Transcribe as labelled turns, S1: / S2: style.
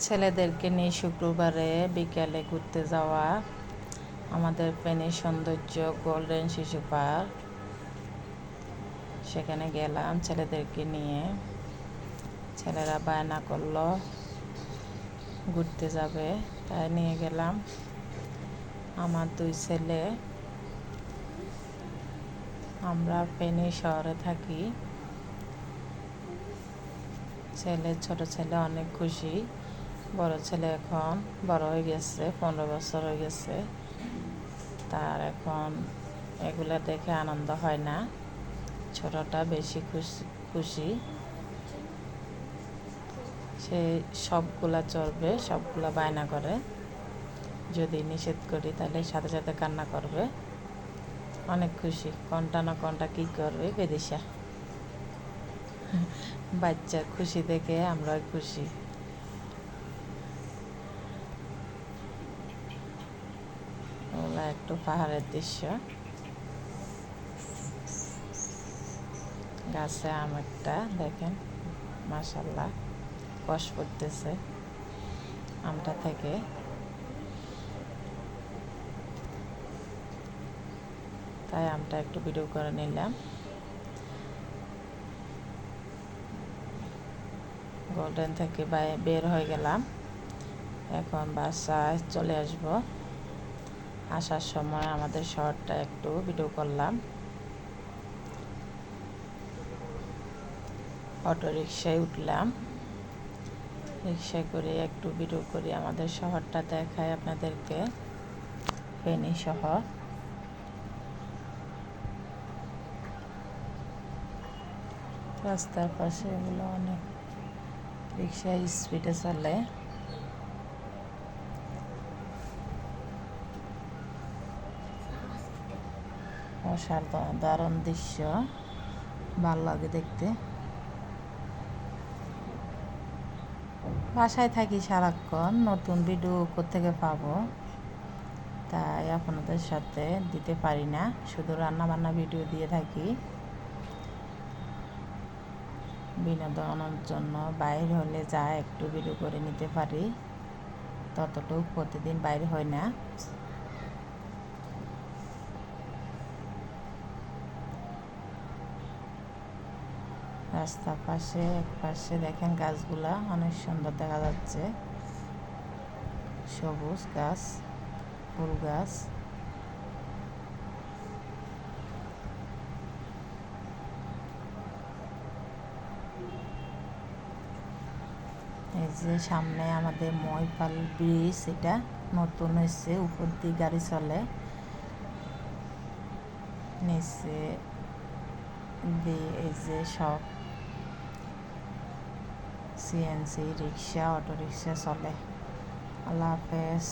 S1: ছেলেদেরকে নিয়ে শুক্রবারে বিকেলে ঘুরতে যাওয়া আমাদের ফেনীর সৌন্দর্য গোল্ডেন শিশু পার্ক। সেখানে গেলাম ছেলেদেরকে নিয়ে। ছেলেরা বায়না করল, ঘুরতে যাবে, তাই নিয়ে গেলাম। আমার দুই ছেলে, আমরা ফেনী শহরে থাকি। ছেলে, ছোট ছেলে অনেক খুশি। বড় ছেলে এখন, বড় হয়ে গেছে, পনেরো বছর হয়ে গেছে। তার এখন এগুলা দেখে আনন্দ হয় না। ছোটটা বেশি খুশি খুশি। সে সবগুলা চলবে সবগুলা বায়না করে। যদি নিষেধ করি, তাহলে সাথে সাথে কান্না করবে। অনেক খুশি, কোনটা না কোনটা কী করবে, বেদিশা। বাচ্চার খুশি দেখে আমরা খুশি। একটু পাহাড়ের দৃশ্য। গাছে আম একটা, দেখেন মাসাল্লাহ কষ পড়তেছে আমটা থেকে। তাই আমটা একটু ভিডিও করে নিলাম। গোল্ডেন থেকে বের হয়ে গেলাম। এখন বাসায় চলে আসব। আসার সময় আমাদের শহরটা একটু ভিডিও করলাম। অটো রিক্সায় উঠলাম। রিক্সায় করে একটু ভিডিও করি, আমাদের শহরটা দেখায় আপনাদেরকে। ফেনী শহর। রাস্তার পাশে এগুলো অনেক রিক্সা স্পিডে চলে। অসাধারণ দৃশ্য। ভালো লাগে দেখতে। বাসায় থাকি সারাক্ষণ, নতুন ভিডিও থেকে পাবো? তাই আপনাদের সাথে দিতে পারি না, শুধু রান্না বান্না ভিডিও দিয়ে থাকি। বিনোদনের জন্য বাইর হলে যা একটু ভিডিও করে নিতে পারি, ততটুকু প্রতিদিন বাইর হয় না। রাস্তার পাশে এক পাশে দেখেন গাছগুলা, অনেক সুন্দর দেখা যাচ্ছে। সবুজ গাছ, ফুল গাছ। এই যে সামনে আমাদের ময়পাল ব্রিজ, এটা নতুন হয়েছে, উপর দিয়ে গাড়ি চলে। নিচে দিয়ে এই যে সব সিএনসি রিক্সা অটো রিক্সা চলে আল্লাহ হাফেজ